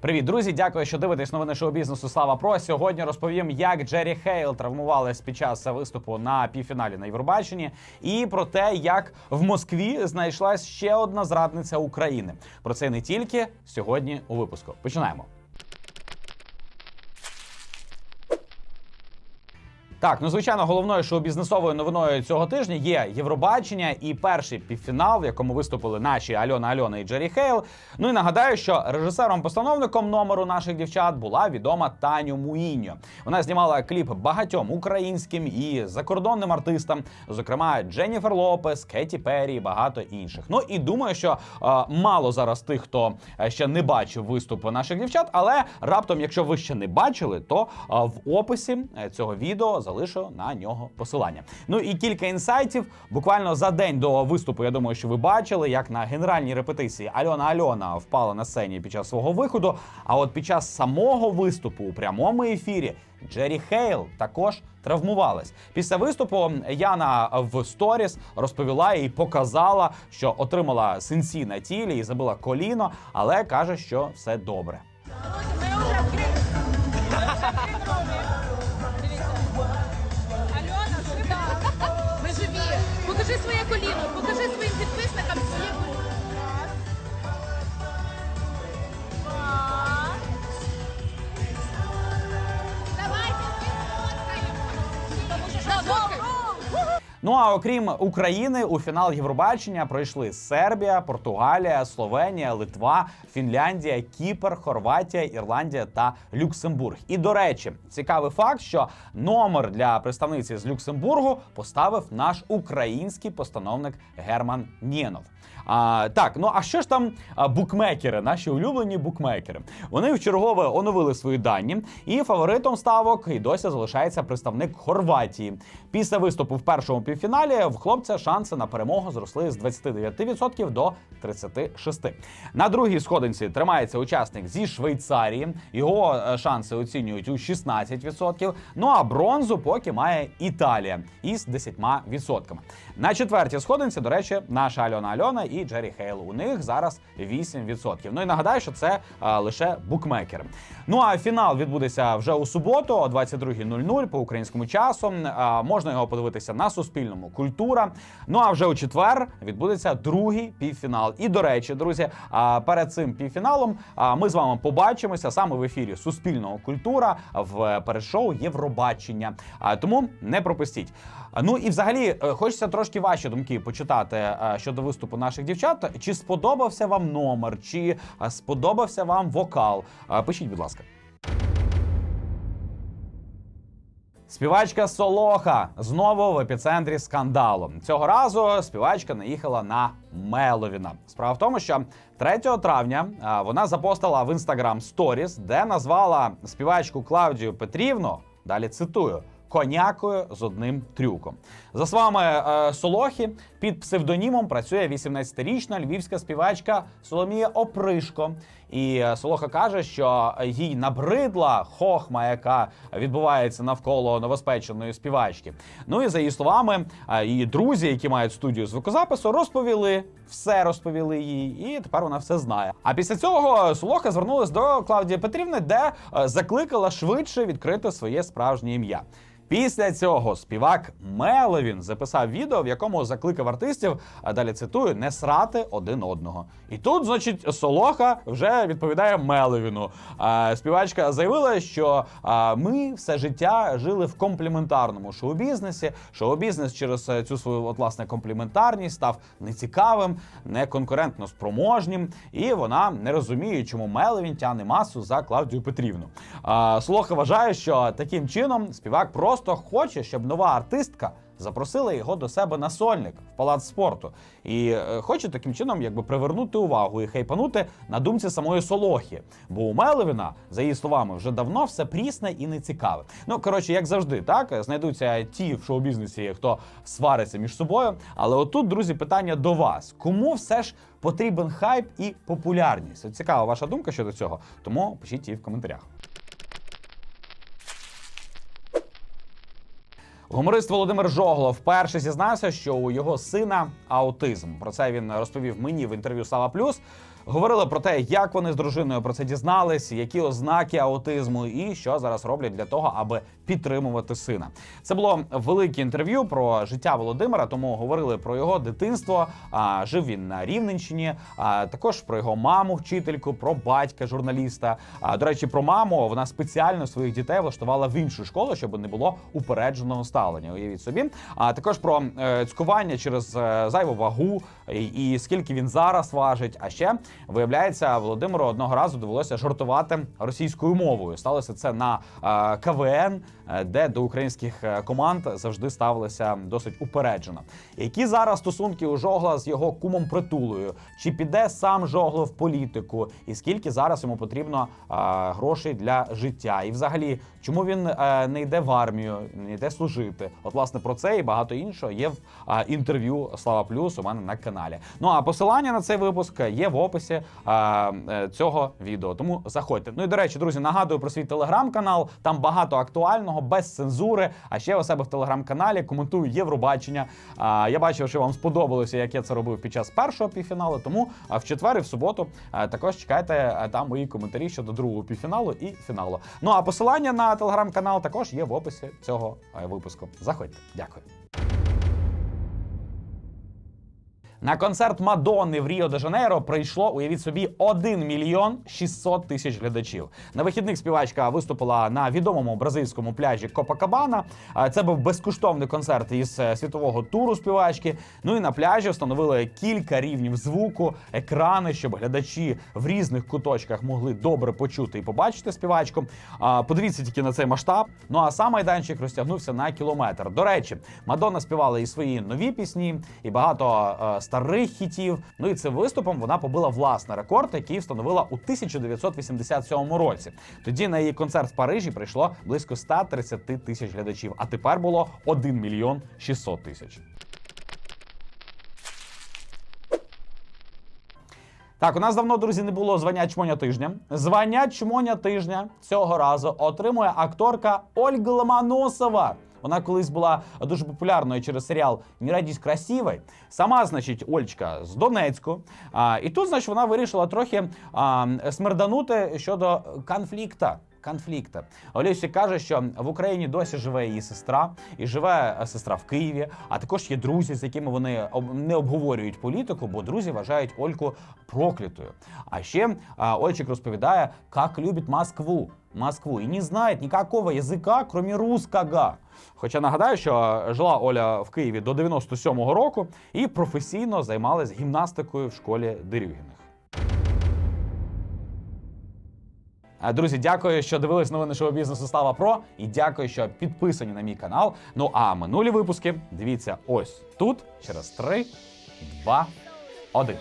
Привіт, друзі! Дякую, що дивитесь новини шоу бізнесу. Слава Про. Сьогодні розповім, як Джері Хейл травмувалась під час виступу на півфіналі на Євробаченні, і про те, як в Москві знайшлась ще одна зрадниця України. Про це не тільки сьогодні у випуску. Починаємо. Так, ну звичайно, головною шоу-бізнесовою новиною цього тижня є Євробачення і перший півфінал, в якому виступили наші Альона Альона і Джері Хейл. Ну і нагадаю, що режисером-постановником номеру наших дівчат була відома Таню Муїньо. Вона знімала кліп багатьом українським і закордонним артистам, зокрема Дженніфер Лопес, Кеті Перрі і багато інших. Ну і думаю, що е, мало зараз тих, хто е, ще не бачив виступу наших дівчат, але раптом, якщо ви ще не бачили, то е, в описі е, цього відео залишу на нього посилання. Ну і кілька інсайтів. Буквально за день до виступу, я думаю, що ви бачили, як на генеральній репетиції Альона Альона впала на сцені під час свого виходу. А от під час самого виступу у прямому ефірі Джері Хейл також травмувалась. Після виступу Яна в сторіс розповіла і показала, що отримала синці на тілі і забила коліно, але каже, що все добре. go. Ну а окрім України, у фінал Євробачення пройшли Сербія, Португалія, Словенія, Литва, Фінляндія, Кіпр, Хорватія, Ірландія та Люксембург. І до речі, цікавий факт, що номер для представниці з Люксембургу поставив наш український постановник Герман Нєнов. А, так, ну а що ж там букмекери, наші улюблені букмекери? Вони вчергове оновили свої дані, і фаворитом ставок і досі залишається представник Хорватії. Після виступу в першому півфіналі в хлопця шанси на перемогу зросли з 29% до 36%. На другій сходинці тримається учасник зі Швейцарії. Його е, шанси оцінюють у 16%. Ну а бронзу поки має Італія із 10%. На четвертій сходинці, до речі, наша Альона Альона і Джері Хейл. У них зараз 8%. Ну і нагадаю, що це е, лише букмекери. Ну а фінал відбудеться вже у суботу, о 22.00 по українському часу. Е, можна його подивитися на Суспільному. Культура. Ну а вже у четвер відбудеться другий півфінал. І до речі, друзі, е, перед цим півфіналом е, ми з вами побачимося саме в ефірі Суспільного культура в передшоу Євробачення. Тому не пропустіть. Ну і взагалі е, хочеться трошки ваші думки почитати е, щодо виступу наших дівчат. Чи сподобався вам номер, чи е, сподобався вам вокал? Е, Пишіть, будь ласка. Співачка Солоха знову в епіцентрі скандалу. Цього разу співачка наїхала на Меловіна. Справа в тому, що 3 травня вона запостила в інстаграм сторіс, де назвала співачку Клавдію Петрівну. Далі цитую. Конякою з одним трюком. За словами е, Солохи, під псевдонімом працює 18-річна львівська співачка Соломія Опришко. І е, Солоха каже, що їй набридла хохма, яка відбувається навколо новоспеченої співачки. Ну і за її словами, е, її друзі, які мають студію звукозапису, розповіли все розповіли їй, і тепер вона все знає. А після цього Солоха звернулась до Клавдії Петрівни, де е, закликала швидше відкрити своє справжнє ім'я. Після цього співак Меловін записав відео, в якому закликав артистів, а далі цитую, не срати один одного. І тут, значить, Солоха вже відповідає Меловіну. Співачка заявила, що ми все життя жили в компліментарному шоу-бізнесі. Шоу-бізнес через е, цю свою от, власне компліментарність став нецікавим, неконкурентно спроможнім, і вона не розуміє, чому Меловін тягне масу за Клавдію Петрівну. Солоха вважає, що таким чином співак просто хоче, щоб нова артистка запросила його до себе на сольник в палац спорту. І е, хоче таким чином якби привернути увагу і хейпанути на думці самої Солохи. Бо у Меловіна, за її словами, вже давно все прісне і нецікаве. Ну коротше, як завжди, так знайдуться ті в шоу-бізнесі, хто свариться між собою. Але отут, друзі, питання до вас: кому все ж потрібен хайп і популярність? Цікава ваша думка щодо цього, тому пишіть її в коментарях. Гуморист Володимир Жогло вперше зізнався, що у його сина аутизм. Про це він розповів мені в інтерв'ю Сава Плюс. Говорили про те, як вони з дружиною про це дізнались, які ознаки аутизму, і що зараз роблять для того, аби підтримувати сина. Це було велике інтерв'ю про життя Володимира, тому говорили про його дитинство. А, жив він на Рівненщині, а також про його маму, вчительку, про батька, журналіста. А до речі, про маму вона спеціально своїх дітей влаштувала в іншу школу, щоб не було упередженого ставлення. Уявіть собі. А також про е, цькування через е, зайву вагу і, і скільки він зараз важить. А ще виявляється, Володимиру одного разу довелося жартувати російською мовою. Сталося це на е, КВН, е, де до українських е, команд завжди ставилися досить упереджено. Які зараз стосунки у Жогла з його кумом притулою? Чи піде сам Жогло в політику? І скільки зараз йому потрібно грошей для життя? І взагалі, чому він не йде в армію, не йде служити? От власне про це і багато іншого є в інтерв'ю Слава Плюс у мене на каналі. Ну а посилання на цей випуск є в описі е, е, цього відео. Тому заходьте. Ну і до речі, друзі, нагадую про свій телеграм-канал. Там багато актуального, без цензури. А ще у себе в телеграм-каналі коментую Євробачення. А, я бачив, що вам сподобалося, як я це робив під час першого півфіналу. Тому а, в четвер і в суботу а, також чекайте а, там мої коментарі щодо другого півфіналу і фіналу. Ну а посилання на телеграм-канал також є в описі цього випуску. Заходьте. Дякую. На концерт Мадонни в Ріо де Жанейро прийшло, уявіть собі, 1 мільйон 600 тисяч глядачів. На вихідних співачка виступила на відомому бразильському пляжі Копакабана. Це був безкоштовний концерт із е, світового туру співачки. Ну і на пляжі встановили кілька рівнів звуку, екрани, щоб глядачі в різних куточках могли добре почути і побачити співачку. Подивіться тільки на цей масштаб. Ну а сам майданчик розтягнувся на кілометр. До речі, Мадонна співала і свої нові пісні, і багато е, старих хітів. Ну і цим виступом вона побила власний рекорд, який встановила у 1987 році. Тоді на її концерт в Парижі прийшло близько 130 тисяч глядачів, а тепер було 1 мільйон 600 тисяч. Так, у нас давно, друзі, не було звання чмоня тижня. Звання чмоня тижня цього разу отримує акторка Ольга Ломоносова. Вона колись була дуже популярною через серіал «Не радість красивой». Сама, значить, Ольчка з Донецьку. А, і тут, значить, вона вирішила трохи а, смерданути щодо конфлікта. Конфлікта. Олесі каже, що в Україні досі живе її сестра, і живе е, сестра в Києві. А також є друзі, з якими вони не обговорюють політику, бо друзі вважають Ольку проклятою. А ще Ольчик розповідає, як любить Москву. Москву і не знає ніякого язика, крім русского. Хоча нагадаю, що жила Оля в Києві до 97-го року і професійно займалась гімнастикою в школі Дерюгіних. Друзі, дякую, що дивились новини шоу бізнесу Слава Про. І дякую, що підписані на мій канал. Ну а минулі випуски дивіться ось тут через 3, 2, 1.